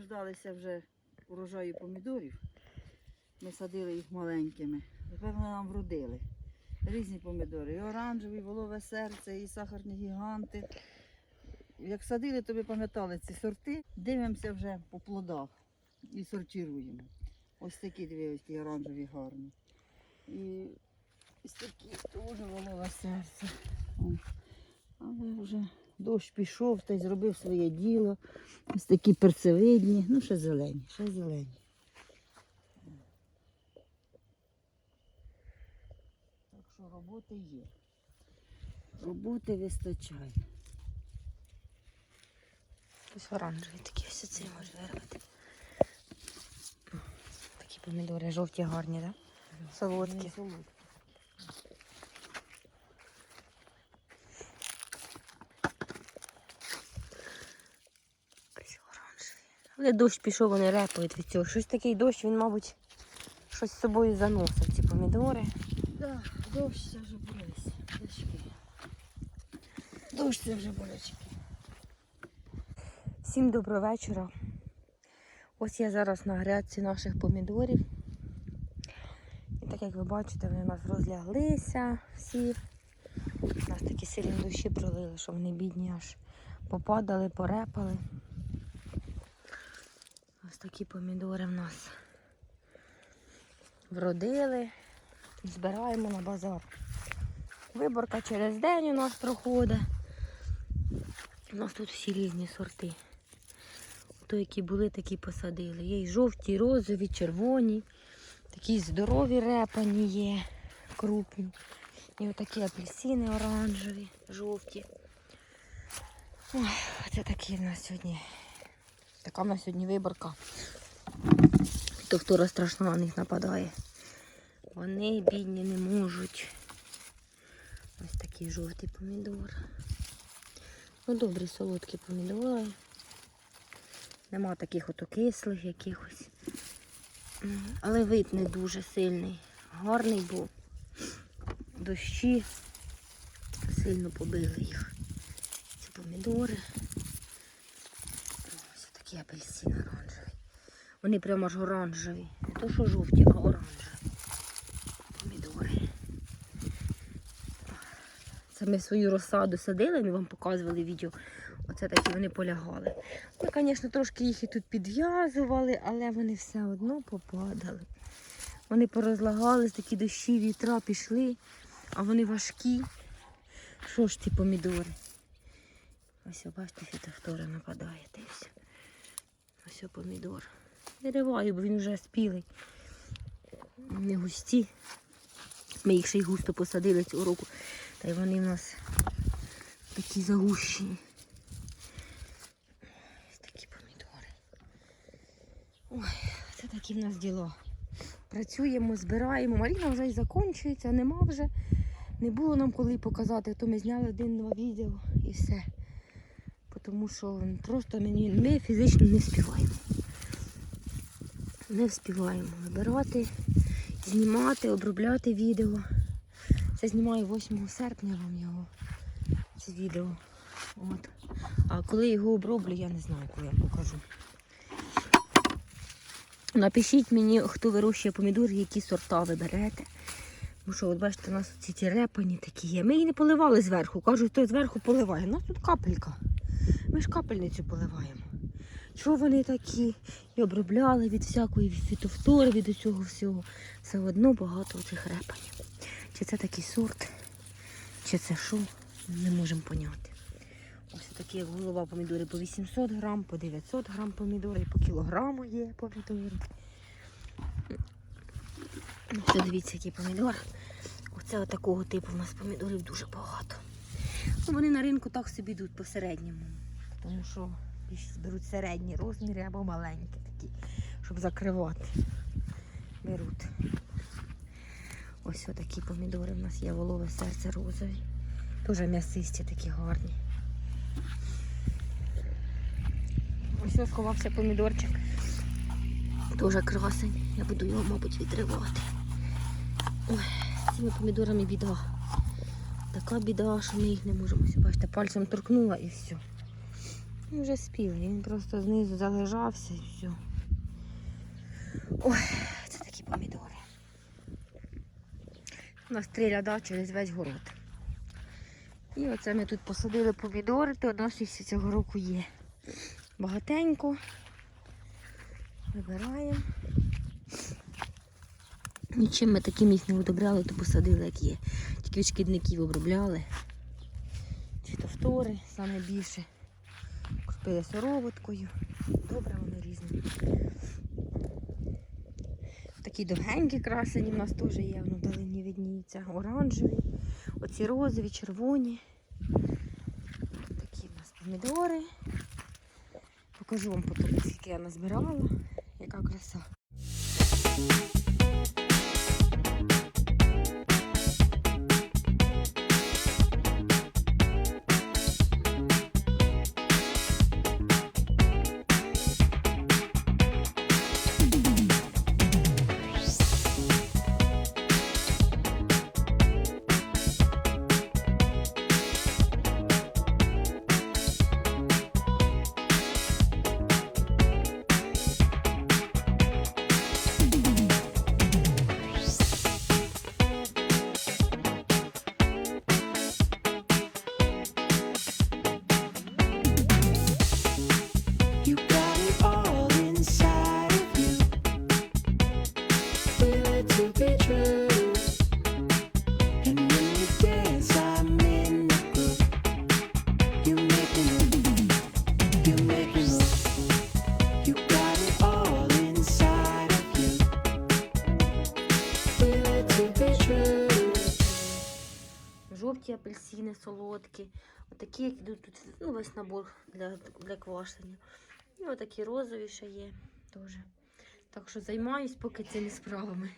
дождалися вже урожаю помідорів. Ми садили їх маленькими. Тепер вони нам вродили. Різні помідори. І оранжеві, і волове серце, і сахарні гіганти. Як садили, то ви пам'ятали ці сорти. Дивимося вже по плодах і сортируємо. Ось такі дві ось ті оранжеві гарні. І ось такі теж волове серце. Але вже дощ пішов та й зробив своє діло. Ось такі перцевидні, ну ще зелені, ще зелені. Так що роботи є. Роботи вистачає. Ось оранжеві такі ось ці може вирвати. Такі помідори жовті гарні, так? Да? Солодкі. Солодкі. Але дощ пішов, вони репають від цього. Щось такий дощ, він, мабуть, щось з собою заносив, ці помідори. Да, дощ це вже. Дощки. Дощ це вже болячки. Всім доброго вечора. Ось я зараз на грядці наших помідорів. І так як ви бачите, вони у нас розляглися всі. У нас такі сильні дощі пролили, що вони бідні аж попадали, порепали. Такі помідори в нас вродили. Збираємо на базар. Виборка через день у нас проходить. У нас тут всі різні сорти. То, які були, такі посадили. Є і жовті, і розові, червоні, такі здорові репані є, крупні. І отакі апельсини оранжеві, жовті. Ой, це такі в нас сьогодні. Така в нас сьогодні виборка. То втора страшно на них нападає. Вони бідні не можуть. Ось такий жовтий помідор. Ну, добрі солодкі помідори. Нема таких ото кислих якихось. Але вид не дуже сильний. Гарний був. Дощі сильно побили їх. Ці помідори. Апельсини оранжеві. Вони прямо аж оранжеві. Не то, що жовті, а оранжеві. Помідори. Це ми свою розсаду садили, ми вам показували відео. Оце такі вони полягали. Ми, звісно, трошки їх і тут підв'язували, але вони все одно попадали. Вони порозлагались, такі дощі, вітра пішли, а вони важкі. Що ж ті помідори? Ось, бачите, фітофтора нападає. Все. Ось помідор. Вириваю, бо він вже спілий. Не густі. Ми їх ще й густо посадили цього року. Та й вони в нас такі загущені. Ось такі помідори. Ой, це такі в нас діло. Працюємо, збираємо. Маріна вже й закінчується, нема вже. Не було нам коли показати, то ми зняли один-два відео і все. Тому що просто мені, ми фізично не співаємо. Не вспіваємо вибирати, знімати, обробляти відео. Це знімаю 8 серпня вам його. Це відео. От. А коли його оброблю, я не знаю, коли я покажу. Напишіть мені, хто вирощує помідори, які сорта ви берете. Тому що, от бачите, у нас ці ті репані такі є. Ми її не поливали зверху. Кажуть, хто зверху поливає. У нас тут капелька. Ми ж капельницю поливаємо. Чого вони такі? І обробляли від всякої фітофтори, від усього всього. Все одно багато цих репанів. Чи це такий сорт, чи це що, не можемо поняти. Ось такі, як голова помідори по 800 грам, по 900 грам помідори, по кілограму є помідори. Ось дивіться, який помідор. Оце отакого типу у нас помідорів дуже багато. Ну, вони на ринку так собі йдуть по середньому. Тому що більше беруть середні розміри або маленькі такі, щоб закривати. Беруть. Ось отакі помідори в нас є волове серце розові. Дуже м'ясисті такі гарні. Ось сховався помідорчик. Дуже красень. Я буду його, мабуть, відривати. Ой, з цими помідорами біда. Така біда, що ми їх не можемо. Бачите, пальцем торкнула і все. Він вже спілий, він просто знизу залежався і все. Ой, це такі помідори. У нас три ряда через весь город. І оце ми тут посадили помідори, то нас цього року є. Багатенько. Вибираємо. Нічим ми таким їх не удобряли, то посадили, як є. Тільки від шкідників обробляли. Чи то втори саме більше. Купили сироваткою. Добре вони різні. Такі довгенькі красені в нас теж є, воно далині видніється. Оранжеві, оці розові, червоні. Такі в нас помідори. Покажу вам потім, скільки я назбирала. Жовті апельсини солодкі. Отакі, як йдуть тут, ну, весь набор для, для квашення. І отакі розові ще є теж. Так що займаюсь поки цими справами.